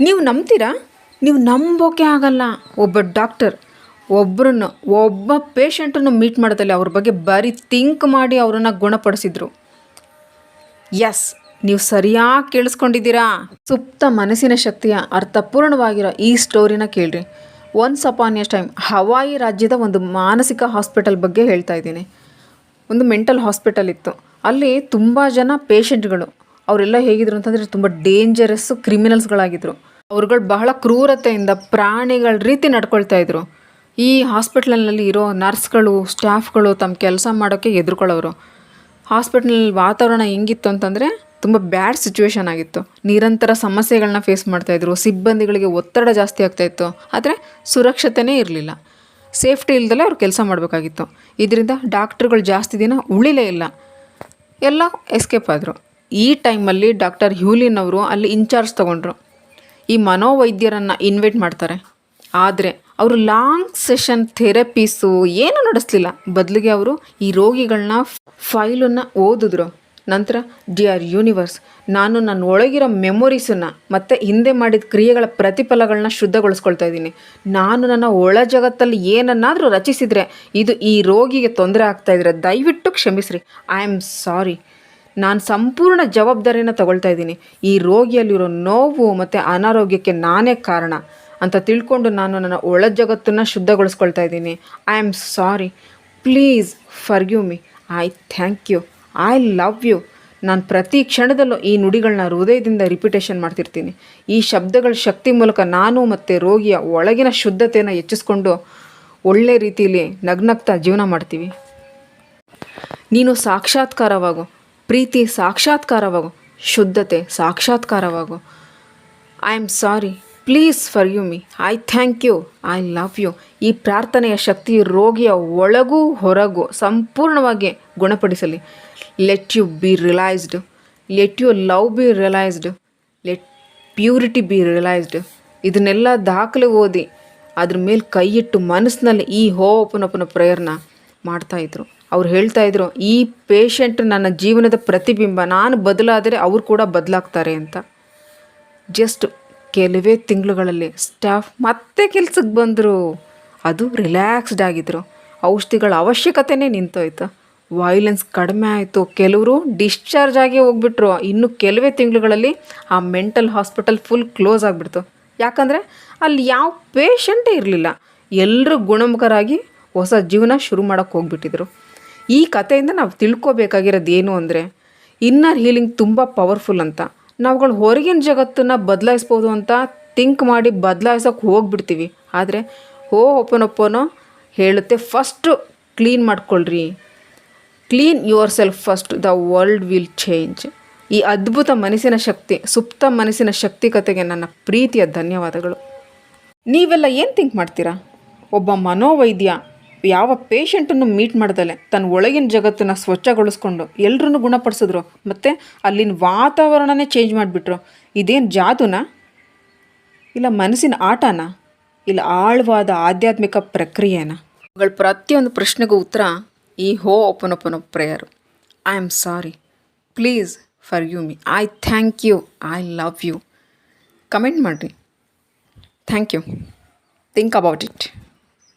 ನೀವು ನಂಬ್ತೀರಾ? ನೀವು ನಂಬೋಕೆ ಆಗಲ್ಲ. ಒಬ್ಬ ಡಾಕ್ಟರ್ ಒಬ್ಬರನ್ನು ಒಬ್ಬ ಪೇಷಂಟನ್ನು ಮೀಟ್ ಮಾಡೋದಲ್ಲಿ ಅವ್ರ ಬಗ್ಗೆ ಬರೀ ಥಿಂಕ್ ಮಾಡಿ ಅವರನ್ನು ಗುಣಪಡಿಸಿದ್ರು. ಎಸ್ ನೀವು ಸರಿಯಾಗಿ ಕೇಳಿಸ್ಕೊಂಡಿದ್ದೀರಾ? ಸುಪ್ತ ಮನಸ್ಸಿನ ಶಕ್ತಿಯ ಅರ್ಥಪೂರ್ಣವಾಗಿರೋ ಈ ಸ್ಟೋರಿನ ಕೇಳ್ರಿ. Once upon a time Hawaii ರಾಜ್ಯದ ಒಂದು ಮಾನಸಿಕ ಹಾಸ್ಪಿಟಲ್ ಬಗ್ಗೆ ಹೇಳ್ತಾ ಇದ್ದೀನಿ. ಒಂದು ಮೆಂಟಲ್ ಹಾಸ್ಪಿಟಲ್ ಇತ್ತು. ಅಲ್ಲಿ ತುಂಬ ಜನ ಪೇಷಂಟ್ಗಳು ಅವರೆಲ್ಲ ಹೇಗಿದ್ರು ಅಂತಂದರೆ ತುಂಬ ಡೇಂಜರಸ್ಸು ಕ್ರಿಮಿನಲ್ಸ್ಗಳಾಗಿದ್ದರು ಅವ್ರುಗಳು ಬಹಳ ಕ್ರೂರತೆಯಿಂದ ಪ್ರಾಣಿಗಳ ರೀತಿ ನಡ್ಕೊಳ್ತಾ ಇದ್ರು. ಈ ಹಾಸ್ಪಿಟ್ಲಲ್ಲಿ ಇರೋ ನರ್ಸ್ಗಳು ಸ್ಟಾಫ್ಗಳು ತಮ್ಮ ಕೆಲಸ ಮಾಡೋಕ್ಕೆ ಎದುರ್ಕೊಳ್ಳೋರು. ಹಾಸ್ಪಿಟ್ಲಲ್ಲಿ ವಾತಾವರಣ ಹೆಂಗಿತ್ತು ಅಂತಂದರೆ ತುಂಬ ಬ್ಯಾಡ್ ಸಿಚುವೇಶನ್ ಆಗಿತ್ತು. ನಿರಂತರ ಸಮಸ್ಯೆಗಳನ್ನ ಫೇಸ್ ಮಾಡ್ತಾಯಿದ್ರು ಸಿಬ್ಬಂದಿಗಳಿಗೆ ಒತ್ತಡ ಜಾಸ್ತಿ ಆಗ್ತಾಯಿತ್ತು ಆದರೆ ಸುರಕ್ಷತೆನೇ ಇರಲಿಲ್ಲ. ಸೇಫ್ಟಿ ಇಲ್ದಲೇ ಅವ್ರು ಕೆಲಸ ಮಾಡಬೇಕಾಗಿತ್ತು. ಇದರಿಂದ ಡಾಕ್ಟ್ರುಗಳು ಜಾಸ್ತಿ ದಿನ ಉಳಿಲೇ ಇಲ್ಲ. ಎಲ್ಲ ಎಸ್ಕೇಪ್ ಆದರು. ಈ ಟೈಮಲ್ಲಿ ಡಾಕ್ಟರ್ ಹ್ಯೂಲಿನ್ ಅವರು ಅಲ್ಲಿ ಇನ್ಚಾರ್ಜ್ ತೊಗೊಂಡ್ರು. ಈ ಮನೋವೈದ್ಯರನ್ನು ಇನ್ವೈಟ್ ಮಾಡ್ತಾರೆ. ಆದರೆ ಅವರು ಲಾಂಗ್ ಸೆಷನ್ ಥೆರಪೀಸು ಏನೂ ನಡೆಸಲಿಲ್ಲ. ಬದಲಿಗೆ ಅವರು ಈ ರೋಗಿಗಳನ್ನ ಫೈಲನ್ನು ಓದಿದ್ರು. ನಂತರ ಡಿ ಆರ್ ಯೂನಿವರ್ಸ್, ನಾನು ನನ್ನ ಒಳಗಿರೋ ಮೆಮೊರೀಸನ್ನು ಮತ್ತು ಹಿಂದೆ ಮಾಡಿದ ಕ್ರಿಯೆಗಳ ಪ್ರತಿಫಲಗಳನ್ನ ಶುದ್ಧಗೊಳಿಸ್ಕೊಳ್ತಾ ಇದ್ದೀನಿ. ನಾನು ನನ್ನ ಒಳ ಜಗತ್ತಲ್ಲಿ ಏನನ್ನಾದರೂ ರಚಿಸಿದರೆ ಇದು ಈ ರೋಗಿಗೆ ತೊಂದರೆ ಆಗ್ತಾ ಇದ್ರೆ ದಯವಿಟ್ಟು ಕ್ಷಮಿಸ್ರಿ. ಐ ಆಮ್ ಸಾರಿ ನಾನು ಸಂಪೂರ್ಣ ಜವಾಬ್ದಾರಿಯನ್ನು ತಗೊಳ್ತಾ ಇದ್ದೀನಿ. ಈ ರೋಗಿಯಲ್ಲಿರೋ ನೋವು ಮತ್ತು ಅನಾರೋಗ್ಯಕ್ಕೆ ನಾನೇ ಕಾರಣ ಅಂತ ತಿಳ್ಕೊಂಡು ನಾನು ನನ್ನ ಒಳ ಜಗತ್ತನ್ನು ಶುದ್ಧಗೊಳಿಸ್ಕೊಳ್ತಾ ಇದ್ದೀನಿ. I am sorry please forgive me I thank you I love you ನಾನು ಪ್ರತಿ ಕ್ಷಣದಲ್ಲೂ ಈ ನುಡಿಗಳನ್ನ ಹೃದಯದಿಂದ ರಿಪಿಟೇಷನ್ ಮಾಡ್ತಿರ್ತೀನಿ. ಈ ಶಬ್ದಗಳ ಶಕ್ತಿ ಮೂಲಕ ನಾನು ಮತ್ತು ರೋಗಿಯ ಒಳಗಿನ ಶುದ್ಧತೆಯನ್ನು ಹೆಚ್ಚಿಸ್ಕೊಂಡು ಒಳ್ಳೆ ರೀತಿಯಲ್ಲಿ ನಗ್ನಗ್ತಾ ಜೀವನ ಮಾಡ್ತೀವಿ. ನೀನು ಸಾಕ್ಷಾತ್ಕಾರವಾಗು. ಪ್ರೀತಿ ಸಾಕ್ಷಾತ್ಕಾರವಾಗು, ಶುದ್ಧತೆ ಸಾಕ್ಷಾತ್ಕಾರವಾಗು. I am sorry please for you me I thank you I love you ಈ ಪ್ರಾರ್ಥನೆಯ ಶಕ್ತಿ ರೋಗಿಯ ಒಳಗೂ ಹೊರಗೂ ಸಂಪೂರ್ಣವಾಗಿ ಗುಣಪಡಿಸಲಿ. Let you be realised let you love be realised let purity be realised ಇದನ್ನೆಲ್ಲ ದಾಖಲೆ ಓದಿ, ಅದ್ರ ಮೇಲೆ ಕೈ ಇಟ್ಟು ಮನಸ್ಸಿನಲ್ಲಿ ಈ ಹೋಪನಪ್ಪನ ಪ್ರೇಯರ್ನ ಮಾಡ್ತಾಯಿದ್ರು ಅವ್ರು ಹೇಳ್ತಾ ಇದ್ರು, ಈ ಪೇಷಂಟ್ ನನ್ನ ಜೀವನದ ಪ್ರತಿಬಿಂಬ, ನಾನು ಬದಲಾದರೆ ಅವ್ರು ಕೂಡ ಬದಲಾಗ್ತಾರೆ ಅಂತ. ಜಸ್ಟ್ ಕೆಲವೇ ತಿಂಗಳುಗಳಲ್ಲಿ ಸ್ಟಾಫ್ ಮತ್ತೆ ಕೆಲ್ಸಕ್ಕೆ ಬಂದರು. ಅದು ರಿಲ್ಯಾಕ್ಸ್ಡ್ ಆಗಿದ್ರು. ಔಷಧಿಗಳ ಅವಶ್ಯಕತೆನೇ ನಿಂತೋಯ್ತು. ವೈಲೆನ್ಸ್ ಕಡಿಮೆ ಆಯಿತು. ಕೆಲವರು ಡಿಸ್ಚಾರ್ಜ್ ಆಗಿ ಹೋಗ್ಬಿಟ್ರು. ಇನ್ನು ಕೆಲವೇ ತಿಂಗಳುಗಳಲ್ಲಿ ಆ ಮೆಂಟಲ್ ಹಾಸ್ಪಿಟಲ್ ಫುಲ್ ಕ್ಲೋಸ್ ಆಗಿಬಿಡ್ತು. ಯಾಕಂದರೆ ಅಲ್ಲಿ ಯಾವ ಪೇಷಂಟೇ ಇರಲಿಲ್ಲ. ಎಲ್ಲರೂ ಗುಣಮುಖರಾಗಿ ಹೊಸ ಜೀವನ ಶುರು ಮಾಡೋಕ್ಕೆ ಹೋಗ್ಬಿಟ್ಟಿದ್ರು. ಈ ಕಥೆಯಿಂದ ನಾವು ತಿಳ್ಕೊಬೇಕಾಗಿರೋದು ಏನು ಅಂದರೆ ಇನ್ನರ್ ಹೀಲಿಂಗ್ ತುಂಬ ಪವರ್ಫುಲ್ ಅಂತ. ನಾವುಗಳು ಹೊರಗಿನ ಜಗತ್ತನ್ನು ಬದಲಾಯಿಸ್ಬೋದು ಅಂತ ಥಿಂಕ್ ಮಾಡಿ ಬದಲಾಯಿಸೋಕೆ ಹೋಗ್ಬಿಡ್ತೀವಿ. ಆದರೆ ಓ ಒಪ್ಪನೊಪ್ಪನೋ ಹೇಳುತ್ತೆ ಫಸ್ಟು ಕ್ಲೀನ್ ಮಾಡ್ಕೊಳ್ರಿ. Clean yourself first the world will change ಈ ಅದ್ಭುತ ಮನಸ್ಸಿನ ಶಕ್ತಿ, ಸುಪ್ತ ಮನಸ್ಸಿನ ಶಕ್ತಿ ಕತೆಗೆ ನನ್ನ ಪ್ರೀತಿಯ ಧನ್ಯವಾದಗಳು. ನೀವೆಲ್ಲ ಏನು ಥಿಂಕ್ ಮಾಡ್ತೀರಾ? ಒಬ್ಬ ಮನೋವೈದ್ಯ ಯಾವ ಪೇಷಂಟನ್ನು ಮೀಟ್ ಮಾಡ್ದಲೆ, ತನ್ನ ಒಳಗಿನ ಜಗತ್ತನ್ನು ಸ್ವಚ್ಛಗೊಳಿಸ್ಕೊಂಡು ಎಲ್ಲರನ್ನು ಗುಣಪಡಿಸಿದ್ರು, ಮತ್ತು ಅಲ್ಲಿನ ವಾತಾವರಣನೇ ಚೇಂಜ್ ಮಾಡಿಬಿಟ್ರು. ಇದೇನು ಜಾದುನಾ? ಇಲ್ಲ ಮನಸ್ಸಿನ ಆಟನ? ಇಲ್ಲ ಆಳವಾದ ಆಧ್ಯಾತ್ಮಿಕ ಪ್ರಕ್ರಿಯೆನಾ? ಅವುಗಳ ಪ್ರತಿಯೊಂದು ಪ್ರಶ್ನೆಗೂ ಉತ್ತರ ಈ ಹೋ open open prayer. I am sorry please for you me I thank you I love you comment ಮಾಡಿರಿ. Thank you think about it